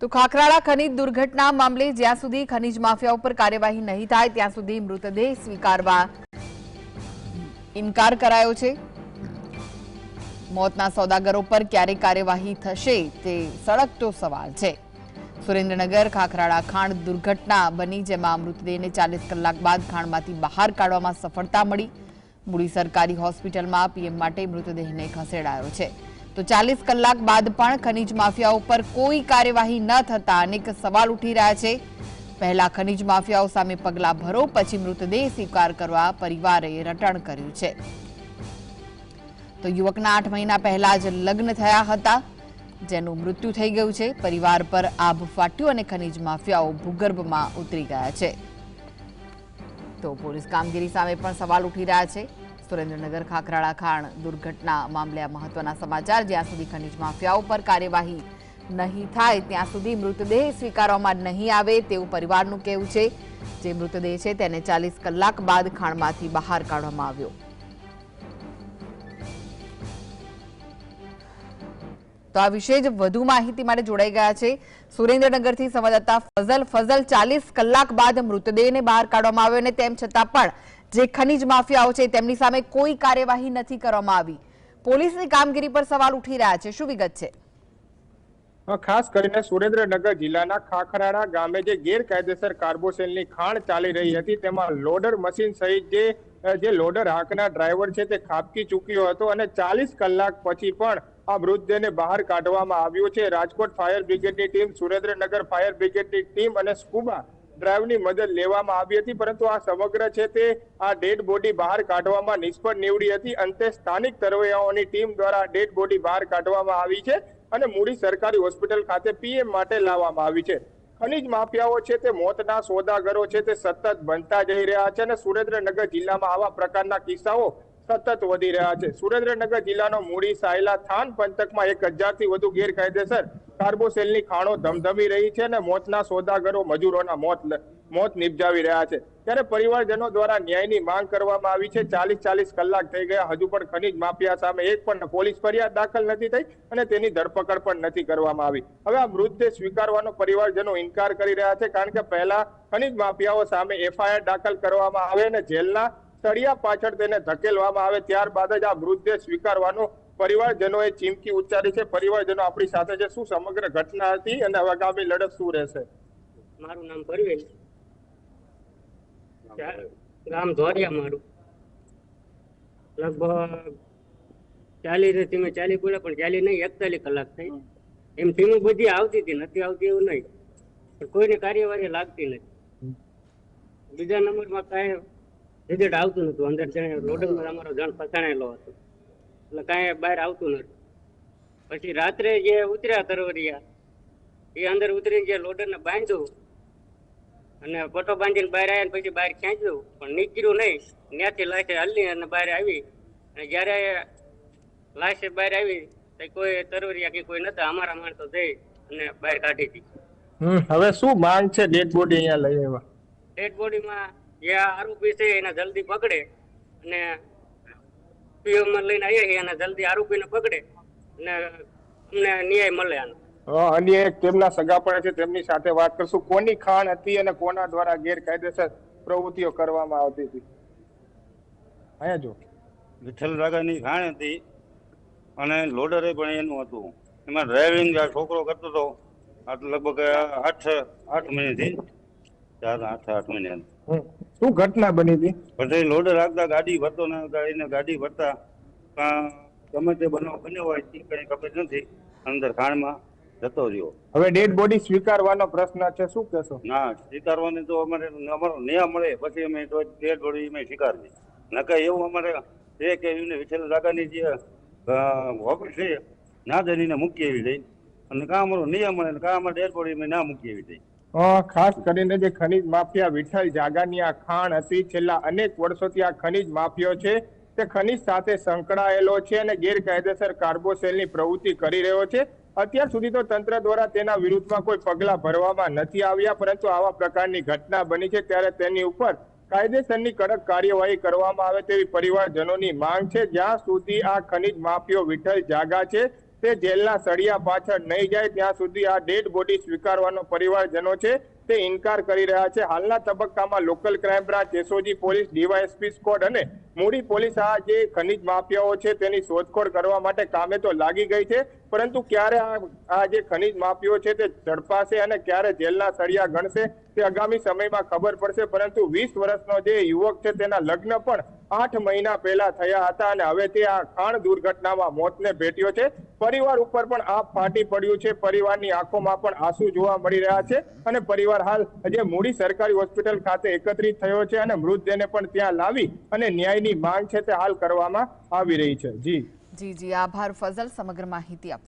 તો ખાખરાળા ખનીજ દુર્ઘટના મામલે જ્યાં સુધી ખનીજ માફિયા ઉપર કાર્યવાહી નહીં થાય, ત્યાં સુધી મૃતદેહ સ્વીકારવા ઇનકાર કરાયો છે. મોતના સોદાગરો પર ક્યારે કાર્યવાહી થશે તે સળગતો સવાલ છે. સુરેન્દ્રનગર ખાખરાળા ખાણ દુર્ઘટના બની જેમાં મૃતદેહને ચાલીસ કલાક બાદ ખાણમાંથી બહાર કાઢવામાં સફળતા મળી. મૂડી સરકારી હોસ્પિટલમાં પીએમ માટે મૃતદેહને ખસેડાયો છે. તો ચાલીસ કલાક બાદ પણ ખનીજ માફિયાઓ પર કોઈ કાર્યવાહી ન થતા અનેક સવાલ ઉઠી રહ્યા છે. પહેલા ખનીજ માફિયાઓ સામે પગલાં ભરો, પછી મૃતદેહ સ્વીકાર કરવા પરિવારે રટણ કર્યું છે. તો યુવકના આઠ મહિના પહેલા જ લગ્ન થયા હતા, જેનું મૃત્યુ થઈ ગયું છે. પરિવાર પર આભ ફાટ્યું અને ખનીજ માફિયાઓ ભૂગર્ભમાં ઉતરી ગયા છે. તો પોલીસ કામગીરી સામે પણ સવાલ ઉઠી રહ્યા છે. સુરેન્દ્રનગર, ખાખરાળા ખાણ દુર્ઘટના મામલે આ મહત્વના સમાચાર. જ્યાં સુધી ખનીજ માફિયાઓ પર કાર્યવાહી નહીં થાય, ત્યાં સુધી મૃતદેહ સ્વીકારવામાં નહીં આવે તેવું પરિવારનું કહેવું છે. જે મૃતદેહ છે તેને ચાલીસ કલાક બાદ ખાણમાંથી બહાર કાઢવામાં આવ્યો. તો આ વિશે જ વધુ માહિતી માટે જોડાઈ ગયા છે સુરેન્દ્રનગરથી સંવાદદાતા ફઝલ. ફઝલ, ચાલીસ કલાક બાદ મૃતદેહને બહાર કાઢવામાં આવ્યો અને તેમ છતાં પણ જે ખનીજ માફિયાઓ છે તેમની સામે કોઈ કાર્યવાહી નથી કરવામાં આવી. પોલીસની કામગીરી પર સવાલ ઉઠી રહ્યા છે. શું વિગત છે? ખાસ કરીને સુરેન્દ્રનગર જિલ્લાના ખાખરાણા ગામે જે ગેરકાયદેસર કાર્બોસેલની ખાણ ચાલી રહી હતી, તેમાં લોડર મશીન સહિત જે જે લોડર હાંકના ડ્રાઈવર છે તે ખાબકી ચૂક્યો હતો અને ચાલીસ કલાક પછી પણ આ મૃતદેહને બહાર કાઢવામાં આવ્યો છે. રાજકોટ ફાયર બ્રિગેડની ટીમ, સુરેન્દ્રનગર ફાયર બ્રિગેડની ટીમ અને સ્કુબા ડ્રાઈવની મદદ લેવામાં આવી હતી, પરંતુ આ સમગ્ર છે તે આ ડેડ બોડી બહાર કાઢવામાં નિષ્ફળ નીવડી હતી. અંતે સ્થાનિક તરવૈયાઓની ટીમ દ્વારા ડેડ બોડી બહાર કાઢવામાં આવી છે અને મૂડી સરકારી હોસ્પિટલ ખાતે પીએમ માટે લાવવામાં આવી છે. ખનીજ માફિયાઓ છે તે મોતના સોદાગરો છે તે સતત બનતા જઈ રહ્યા છે અને સુરેન્દ્રનગર જિલ્લામાં આવા પ્રકારના કિસ્સાઓ સતત વધી રહ્યા છે. સુરેન્દ્રનગર જિલ્લાનો મૂડી સાયલા થાન પંથકમાં એક હજારથી વધુ ગેરકાયદેસર કાર્બોસેલની ખાણો ધમધમી રહી છે અને મોતના સોદાગરો મજૂરોના મોત મોત નિપજાવી રહ્યા છે. ત્યારે પરિવારજનો દ્વારા ન્યાયની માંગ કરવામાં આવી છે. ચાલીસ ચાલીસ કલાક થઈ ગયા. હજુ પણ ખનીજ માફિયા સામે એક પણ પોલીસ ફરિયાદ દાખલ નથી થઈ અને તેની ધરપકડ પણ નથી કરવામાં આવી. હવે આ મૃતદેહ સ્વીકારવાનો પરિવારજનો ઇનકાર કરી રહ્યા છે કારણ કે પહેલા ખનીજ માફિયાઓ સામે એફઆઈઆર દાખલ કરવામાં આવે અને જેલના સળિયા પાછળ તેને ધકેલવામાં આવે ત્યારબાદ જ આ મૃતદેહ સ્વીકારવાનો પરિવારજનોએ ચીમકી ઉચ્ચારી છે. પરિવારજનો આપણી સાથે છે. શું સમગ્ર ઘટના હતી અને આગામી લડત શું રહેશે? મારું નામ પરવેશ ગામ ધોરિયા મારું. લગભગ ચાલી ને મેં ચાલી પડે પણ ચાલી નહીં, એકતાલીસ કલાક થઈ. એમ ટીમો બધી આવતી હતી, નથી આવતી એવું નહીં. પણ કોઈને કાર્યવાહી લાગતી નથી. બીજા નંબરમાં કાંઈ રિઝલ્ટ આવતું નતું અંદર જણે રોડમાં અમારો જણ ફસાણેલો હતો. એટલે કાંઈ બહાર આવતું નતું પછી રાત્રે જે ઉતર્યા તરવરિયા એ અંદર ઉતરીને જે લોડરને બાંધ્યું અને પટો બાંધીને બહાર આવ્યા પછી બહાર ખેંચ્યું પણ નીકળ્યું નહીં. ત્યાંથી લાશે હલ્લી અને બહાર આવી. અને જ્યારે લાશે બહાર આવી તો કોઈ તરવરિયા કે કોઈ નતા અમારા માણસો જઈ અને બહાર કાઢી હતી હવે શું માંગ છે? ડેડ બોડી અહીંયા લઈ આવ્યા. ડેડ બોડીમાં જે આરોપી છે એને જલ્દી પકડે અને પીએમ લઈને આવ્યા છીએ અને જલ્દી આરોપીને પકડે અને અમને ન્યાય મળે આનો. અન્ય એક તેમના સગા પણ છે તેમની સાથે વાત કરશું. કોની ખાણ હતી અને કોના દ્વારા ગેરકાયદેસર પ્રવૃત્તિઓ કરવામાં આવતી હતી? અહીંયા જો વિઠ્ઠલ રાગાની ખાણ હતી અને લોડરે પણ એનું હતું. એમાં ડ્રાઇવિંગ આ છોકરો કરતો હતો. તો લગભગ આઠ આઠ મહિનેથી. ચાર આઠ આઠ મહિને. શું ઘટના બની હતી? પછી લોડર રાખતા ગાડી ભરતો ને એને ગાડી ભરતા ગમે તે બનાવ બન્યો હોય એ કઈ ખબર નથી. અંદર ખાણમાં જતો રહ્યો. હવે ડેડ બોડી સ્વીકારવાનો પ્રશ્ન છે શું કહેશો? ના સ્વીકારવાની તો અમારે અમારો ન્યાય મળે. પછી અમે તો ડેડ બોડી અમે સ્વીકારવી નકર એવું અમારે છે કે એમને વિઠ્ઠલ રાગાની જે ઓફિસ છે ના જઈને મૂકી એવી દઈ અને કાં અમારો નિયમ મળે કાં અમારે ડેડ બોડી અમે ના મૂકી એવી દઈ ખાસ કરીને જે ખનીજ માફિયા વિઠ્ઠલ જાગાની આ ખાણ હતી, છેલ્લા અનેક વર્ષોથી આ ખનીજ માફિયો છે. તે ખનીજ સાથે સંકળાયેલો છે અને ગેરકાયદેસર કાર્બોસેલની પ્રવૃત્તિ કરી રહ્યો છે. અત્યાર સુધી તો તંત્ર દ્વારા તેના વિરુદ્ધમાં કોઈ પગલાં ભરવામાં નથી આવ્યા, પરંતુ આવા પ્રકારની ઘટના બની છે ત્યારે તેની ઉપર કાયદેસરની કડક કાર્યવાહી કરવામાં આવે તેવી પરિવારજનોની માંગ છે. જ્યાં સુધી આ ખનીજ માફિયો વિઠ્ઠલ જાગા છે તે જેલના સળિયા પાછળ નહીં જાય ત્યાં સુધી આ ડેડ બોડી સ્વીકારવાનો પરિવારજનો છે. તે ઇનકાર કરી રહ્યા છે. હાલના તબક્કામાં local crime branch, SOG police, DYSP squad અને મૂડી પોલીસ આ જે ખનિજ માફિયાઓ છે તેની શોધખોળ કરવા માટે કામે તો લાગી ગઈ છે, પરંતુ ક્યારે આ જે ખનિજ માફિયો છે તે ઝડપાશે અને ક્યારે જેલના સળિયા ગણશે તે આગામી સમયમાં ખબર પડશે. પરંતુ વીસ વર્ષનો જે યુવક છે તેના લગ્ન પણ આઠ મહિના પહેલા થયા હતા અને હવે તે આ ખાણ દુર્ઘટનામાં મોતને ભેટ્યો છે. પરિવાર ઉપર પણ આ ફાટી પડ્યું છે. પરિવારની આંખોમાં પણ આંસુ જોવા મળી રહ્યા છે અને પરિવાર હાલ જે મૂડી સરકારી હોસ્પિટલ ખાતે એકત્રિત થયો છે અને મૃતદેહને પણ ત્યાં લાવી અને ન્યાયની માંગ છે તે હાલ કરવામાં આવી રહી છે. જી. જી જી. આભાર ફઝલ, સમગ્ર માહિતી આપવા